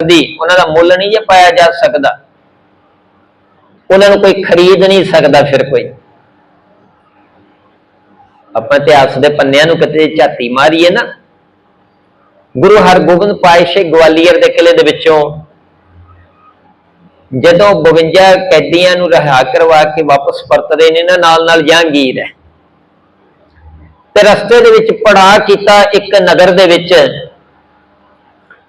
ਸਕਦੀ, ਉਹਨਾਂ ਦਾ ਮੁੱਲ ਨਹੀਂ ਜੇ ਪਾਇਆ ਜਾ ਸਕਦਾ। ਉਹਨਾਂ ਨੂੰ ਕੋਈ ਖਰੀਦ ਨਹੀਂ ਸਕਦਾ ਫਿਰ ਕੋਈ। ਆਪਾਂ ਇਤਿਹਾਸ ਦੇ ਪੰਨਿਆਂ ਨੂੰ ਕਿਤੇ ਝਾਤੀ ਮਾਰੀਏ ਨਾ। ਗੁਰੂ ਹਰਗੋਬਿੰਦ ਪਾਤਸ਼ਾਹ ਗਵਾਲੀਅਰ ਦੇ ਕਿਲੇ ਦੇ ਵਿੱਚੋਂ ਜਦੋਂ 52 ਕੈਦੀਆਂ ਨੂੰ ਰਿਹਾ ਕਰਵਾ ਕੇ ਵਾਪਸ ਪਰਤਦੇ ਨੇ ਨਾ ਨਾਲ ਨਾਲ ਜਹਾਂਗੀਰ ਹੈ। ਤੇ ਰਸਤੇ ਦੇ ਵਿੱਚ ਪੜਾਅ ਕੀਤਾ ਇੱਕ ਨਗਰ ਦੇ ਵਿੱਚ।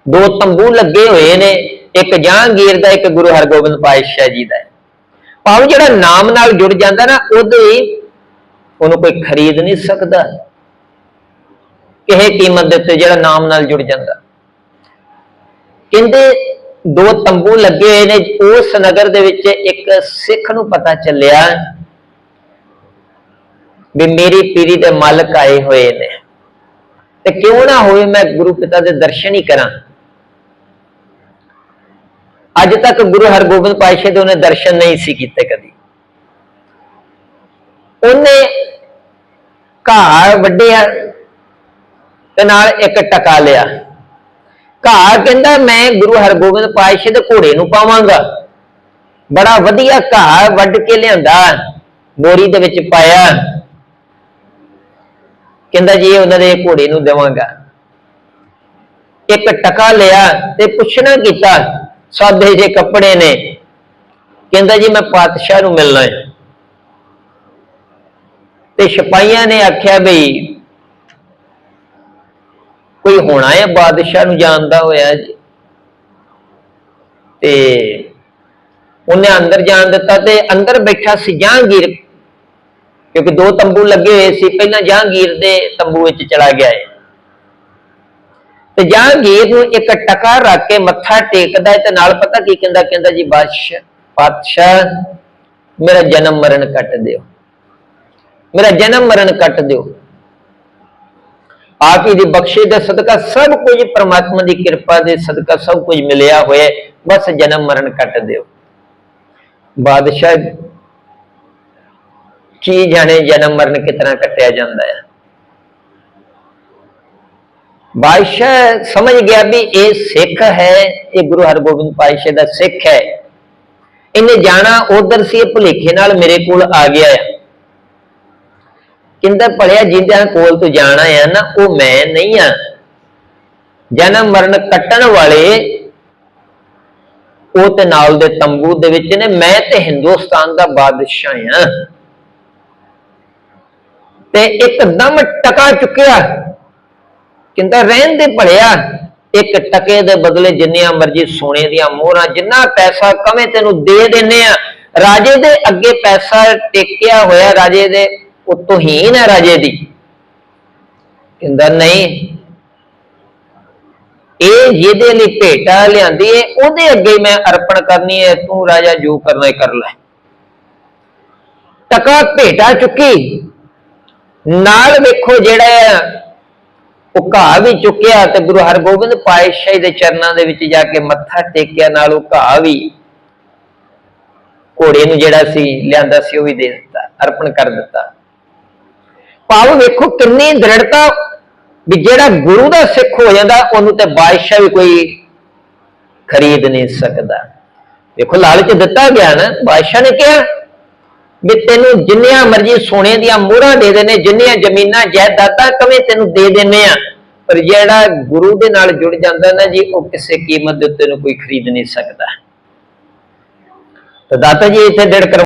ਦੋ ਤੰਬੂ ਲੱਗੇ ਹੋਏ ਨੇ, ਇੱਕ ਜਹਾਂਗੀਰ ਦਾ, ਇੱਕ ਗੁਰੂ ਹਰਗੋਬਿੰਦ ਪਾਤਸ਼ਾਹ ਜੀ ਦਾ। ਹੈ। ਭਾਵ ਜਿਹੜਾ ਨਾਮ ਨਾਲ ਜੁੜ ਜਾਂਦਾ ਨਾ, ਉਹਦੇ ਉਹਨੂੰ ਕੋਈ ਖਰੀਦ ਨਹੀਂ ਸਕਦਾ। ਕਿਸੇ ਕੀਮਤ ਦੇ ਉੱਤੇ ਜਿਹੜਾ ਨਾਮ ਨਾਲ ਜੁੜ ਜਾਂਦਾ। ਕਹਿੰਦੇ ਦੋ ਤੰਬੂ ਲੱਗੇ ਹੋਏ ਨੇ, ਉਸ ਨਗਰ ਦੇ ਵਿੱਚ ਇੱਕ ਸਿੱਖ ਨੂੰ ਪਤਾ ਚੱਲਿਆ ਵੀ ਮੇਰੀ ਪੀਰੀ ਦੇ ਮਾਲਕ ਆਏ ਹੋਏ ਨੇ। ਤੇ ਕਿਉਂ ਨਾ ਹੋਵੇ ਮੈਂ ਗੁਰੂ ਪਿਤਾ ਦੇ ਦਰਸ਼ਨ ਹੀ ਕਰਾਂ। ਅੱਜ ਤੱਕ ਗੁਰੂ ਹਰਗੋਬਿੰਦ ਪਾਤਸ਼ਾਹ ਦੇ ਉਹਨੇ ਦਰਸ਼ਨ ਨਹੀਂ ਸੀ ਕੀਤੇ ਕਦੀ। ਉਹਨੇ ਘਾਹ ਵੱਢਿਆ ਤੇ ਨਾਲ ਇੱਕ ਟਕਾ ਲਿਆ। ਘਾਹ ਕਹਿੰਦਾ, ਮੈਂ ਗੁਰੂ ਹਰਗੋਬਿੰਦ ਪਾਤਸ਼ਾਹ ਦੇ ਘੋੜੇ ਨੂੰ ਪਾਵਾਂਗਾ। ਬੜਾ ਵਧੀਆ ਘਾਹ ਵੱਢ ਕੇ ਲਿਆਂਦਾ, ਬੋਰੀ ਦੇ ਵਿੱਚ ਪਾਇਆ। ਕਹਿੰਦਾ, ਜੀ ਉਹਨਾਂ ਦੇ ਘੋੜੇ ਨੂੰ ਦੇਵਾਂਗਾ। ਇੱਕ ਟਕਾ ਲਿਆ ਤੇ ਪੁੱਛਣਾ ਕੀਤਾ ਸਾਦੇ ਜੇ ਕੱਪੜੇ ਨੇ। ਕਹਿੰਦਾ ਜੀ, ਮੈਂ ਪਾਤਸ਼ਾਹ ਨੂੰ ਮਿਲਣਾ ਹੈ। ਤੇ ਸਿਪਾਹੀਆਂ ਨੇ ਆਖਿਆ ਬਈ ਕੋਈ ਹੋਣਾ ਹੈ ਬਾਦਸ਼ਾਹ ਨੂੰ ਜਾਣਦਾ ਹੋਇਆ ਜੀ। ਤੇ ਉਹਨੇ ਅੰਦਰ ਜਾਣ ਦਿੱਤਾ ਤੇ ਅੰਦਰ ਬੈਠਾ ਸੀ ਜਹਾਂਗੀਰ, ਕਿਉਂਕਿ ਦੋ ਤੰਬੂ ਲੱਗੇ ਹੋਏ ਸੀ। ਪਹਿਲਾਂ ਜਹਾਂਗੀਰ ਦੇ ਤੰਬੂ ਵਿੱਚ ਚਲਾ ਗਿਆ ਹੈ। ਤੇ ਜਹਾਂਗੀਰ ਨੂੰ ਇੱਕ ਟਕਾ ਰੱਖ ਕੇ ਮੱਥਾ ਟੇਕਦਾ ਹੈ ਤੇ ਨਾਲ ਪਤਾ ਕੀ ਕਹਿੰਦਾ ਕਹਿੰਦਾ ਜੀ, ਬਾਦਸ਼ਾਹ ਪਾਤਸ਼ਾਹ ਮੇਰਾ ਜਨਮ ਮਰਨ ਕੱਟ ਦਿਓ। ਮੇਰਾ ਜਨਮ ਮਰਨ ਕੱਟ ਦਿਓ। ਆਪ ਹੀ ਦੀ ਬਖਸ਼ਿਸ਼ ਦੇ ਸਦਕਾ ਸਭ ਕੁਝ ਪ੍ਰਮਾਤਮਾ ਦੀ ਕਿਰਪਾ ਦੇ ਸਦਕਾ ਸਭ ਕੁਝ ਮਿਲਿਆ ਹੋਇਆ ਬਸ ਜਨਮ ਮਰਨ ਕੱਟ ਦਿਓ। ਬਾਦਸ਼ਾਹ, ਕੀ ਜਾਣੇ ਜਨਮ ਮਰਨ ਕਿਤਨਾ ਕੱਟਿਆ ਜਾਂਦਾ ਹੈ? ਬਾਦਸ਼ਾਹ ਸਮਝ ਗਿਆ ਵੀ ਇਹ ਸਿੱਖ ਹੈ, ਇਹ ਗੁਰੂ ਹਰਗੋਬਿੰਦ ਪਾਤਸ਼ਾਹ ਦਾ ਸਿੱਖ ਹੈ। ਇਹਨੇ ਜਾਣਾ ਉਧਰ ਸੀ, ਇਹ ਭੁਲੇਖੇ ਨਾਲ ਮੇਰੇ ਕੋਲ ਆ ਗਿਆ ਹੈ ਕਹਿੰਦਾ, ਭਲਿਆ ਜਿੰਦਿਆਂ ਕੋਲ ਤੂੰ ਜਾਣਾ ਆ ਨਾ, ਉਹ ਮੈਂ ਨਹੀਂ ਆ। ਜਨਮ ਮਰਨ ਕੱਟਣ ਵਾਲੇ ਉਹ ਤੇ ਨਾਲ ਦੇ ਤੰਬੂ ਦੇ ਵਿੱਚ ਨੇ, ਮੈਂ ਤੇ ਹਿੰਦੁਸਤਾਨ ਦਾ ਬਾਦਸ਼ਾਹ ਆ। ਤੇ ਇੱਕਦਮ ਟਕਾ ਚੁੱਕਿਆ। ਕਹਿੰਦਾ, ਰਹਿਣ ਦੇ ਭਲਿਆ, ਇੱਕ ਟਕੇ ਦੇ ਬਦਲੇ ਜਿੰਨੀਆਂ ਮਰਜ਼ੀ ਸੋਨੇ ਦੀਆਂ ਮੋਹਰਾਂ, ਜਿੰਨਾ ਪੈਸਾ ਕਵੇਂ ਤੈਨੂੰ ਦੇ ਦਿੰਨੇ ਆ। ਰਾਜੇ ਦੇ ਅੱਗੇ ਪੈਸਾ ਟੇਕਿਆ ਹੋਇਆ, ਰਾਜੇ ਦੇ ਉਤੋਂ ਹੀਨ ਹੈ ਰਾਜੇ ਦੀ। ਕਹਿੰਦਾ, ਨਹੀਂ। ਇਹ ਜਿਹਦੇ ਲਈ ਭੇਟਾ ਲਿਆਂਦੀ ਏ, ਉਹਦੇ ਅੱਗੇ ਮੈਂ ਅਰਪਣ ਕਰਨੀ ਹੈ ਤੂੰ ਰਾਜਾ ਜੋ ਕਰਨਾ ਕਰ ਲੈ। ਟਕਾ ਭੇਟਾ ਚੁੱਕੀ। ਨਾਲ ਵੇਖੋ ਜਿਹੜਾ ਉਹ ਘਾਹ ਵੀ ਚੁੱਕਿਆ ਤੇ ਗੁਰੂ ਹਰਗੋਬਿੰਦ ਪਾਤਸ਼ਾਹ ਦੇ ਚਰਨਾਂ ਦੇ ਵਿੱਚ ਜਾ ਕੇ ਮੱਥਾ ਟੇਕਿਆ, ਨਾਲ ਉਹ ਘਾਹ ਵੀ ਘੋੜੇ ਨੂੰ ਜਿਹੜਾ ਸੀ ਲਿਆਂਦਾ ਸੀ, ਉਹ ਵੀ ਦੇ ਦਿੱਤਾ, ਅਰਪਣ ਕਰ ਦਿੱਤਾ। ਭਾਵ ਵੇਖੋ ਕਿੰਨੀ ਦ੍ਰਿੜਤਾ ਵੀ ਜਿਹੜਾ ਗੁਰੂ ਦਾ ਸਿੱਖ ਹੋ ਜਾਂਦਾ, ਉਹਨੂੰ ਤੇ ਬਾਦਸ਼ਾਹ ਵੀ ਕੋਈ ਖਰੀਦ ਨਹੀਂ ਸਕਦਾ। ਵੇਖੋ ਲਾਲਚ ਦਿੱਤਾ ਗਿਆ ਨਾ, ਬਾਦਸ਼ਾਹ ਨੇ ਕਿਹਾ ਵੀ ਤੈਨੂੰ ਜਿੰਨੀਆਂ ਮਰਜ਼ੀ ਸੋਨੇ ਦੀਆਂ ਮੋਹਰਾਂ ਦੇ ਦੇਣੇ, ਜਿੰਨੀਆਂ ਜ਼ਮੀਨਾਂ, ਜਾਇਦਾਦਾਂ ਕਵੇਂ ਤੈਨੂੰ ਦੇ ਦਿੰਨੇ ਆ। ਪਰ ਜਿਹੜਾ ਗੁਰੂ ਦੇ ਨਾਲ ਜੁੜ ਜਾਂਦਾ ਨਾ ਜੀ, ਉਹ ਕਿਸੇ ਕੀਮਤ ਦੇ ਉੱਤੇ ਨੂੰ ਕੋਈ ਖਰੀਦ ਨਹੀਂ ਸਕਦਾ। ਤਾਂ ਦਾਤਾ ਜੀ ਇੱਥੇ ਡੇਢ ਕਰ